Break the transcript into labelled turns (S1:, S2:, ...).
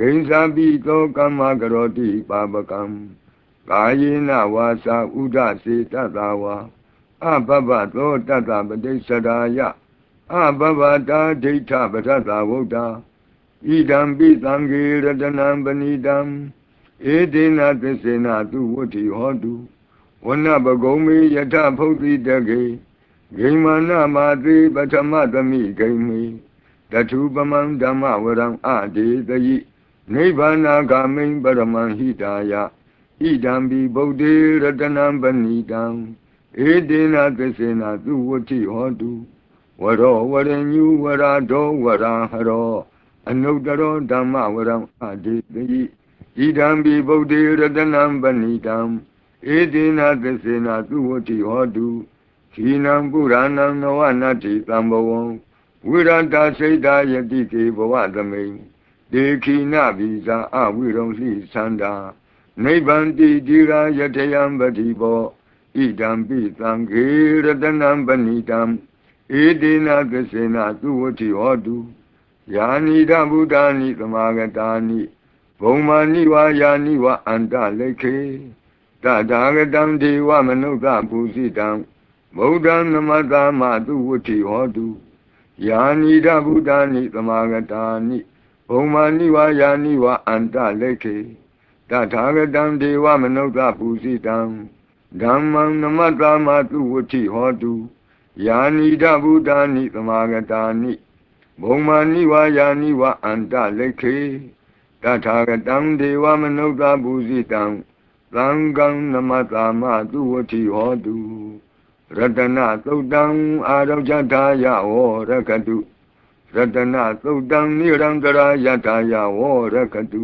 S1: ဂိဉ္စာပိသောကမ္မကရောတိပါပကံကာယေနဝါစာဥဒစေတတဝါအဘဘသောတတပတိစ္ဆရာယအဘဘတာဒိဋ္ဌပထသဝုဒ္ဓဣဒံပိသံဃေရတနံပဏိတံဧဒေနသစ္စေနသူဝတ္တိဟောတုဝနပကုံမေယထဖုတ်တိတကေဂိမာနမာတိပထမသမိဂိမေတထုပမံဓမ္မဝရံအဒေတယိ နိဗ္ဗာနာဂာမိံပရမံဟိတာယဣဒံပိဗုဒ္ဓေရတနံပဏိတံဧဒေနသစ္စေနသူဝတ္တိဟောတုဝရောဝရညုဝရဒောဝရဟရောအနုတ္တရောဓမ္မဝရံအဒေတယိဣဒံပိဗုဒ္ဓေရတနံပဏိတံဧဒေနသစ္စေနသူဝတ္တိဟောတုခိနံပုရဏံနဝနတ္တိသံဘဝံဝိရတစိတ်တာယတိကေဘဝသမိန် ဒေခိနဗီဇာအဝိရုံလှိသန္တာနိဗ္ဗန္တိတိရာယတယံပတိဘောဣဒံပိသံဃေရတနံပဏိတံဧတေနသစေနသူဝတိဟောတုယာနိဒဗုဒ္ဓာနိသမာဂတာနိဘုံမာနိဝါယာနိဝအန္တလိခေတထာဂတံဒေဝမနုဿပူဇိတံဗုဒ္ဓံနမတာမသူဝတိဟောတုယာနိဒဗုဒ္ဓာနိသမာဂတာနိ ဘုံမာနိဝါယာနိဝအန္တလိခေတထာဂတံဒေဝမနုဿပူဇိတံဓမ္မံနမတာမသူဝတိဟောတုယာနိဒဗုဒ္ဓာနိသမာဂတာနိဘုံမာနိဝါယာနိဝအန္တလိခေတထာဂတံဒေဝမနုဿပူဇိတံသံဃံနမတာမသူဝတိဟောတုရတနာသုတ်တံအာရောဇထာယဝရကတု ရတနာသုတ်တံနိရံတရာယထာယဝရကတု